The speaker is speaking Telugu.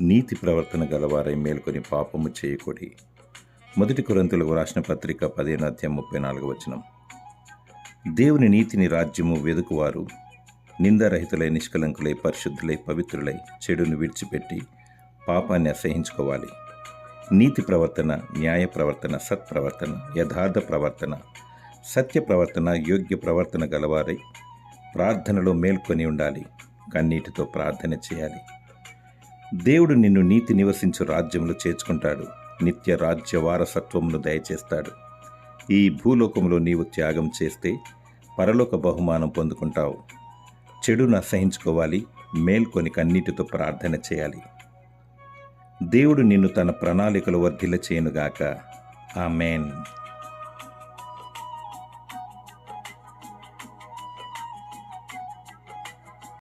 నీతి ప్రవర్తన గలవారై మేల్కొని పాపము చేయకూడి. మొదటి కొరంతులకు రాసిన పత్రిక పదిహేను అధ్యాయం ముప్పై నాలుగు వచనం. దేవుని నీతిని రాజ్యము వెదుకువారు నిందారహితులై నిష్కలంకులై పరిశుద్ధులై పవిత్రులై చెడును విడిచిపెట్టి పాపాన్ని అసహించుకోవాలి నీతి ప్రవర్తన న్యాయ ప్రవర్తన సత్ప్రవర్తన యథార్థ ప్రవర్తన సత్య ప్రవర్తన యోగ్య ప్రవర్తన గలవారై ప్రార్థనలో మేల్కొని ఉండాలి కన్నీటితో ప్రార్థన చేయాలి. దేవుడు నిన్ను నీతి నివసించు రాజ్యంలో చేర్చుకుంటాడు. నిత్య రాజ్య వారసత్వమును దయచేస్తాడు. ఈ భూలోకంలో నీవు త్యాగం చేస్తే పరలోక బహుమానం పొందుకుంటావు. చెడును అసహించుకోవాలి మేల్కొని కన్నీటితో ప్రార్థన చేయాలి. దేవుడు నిన్ను తన ప్రణాళికలు వర్ధిల్ల చేయనుగాక మేన్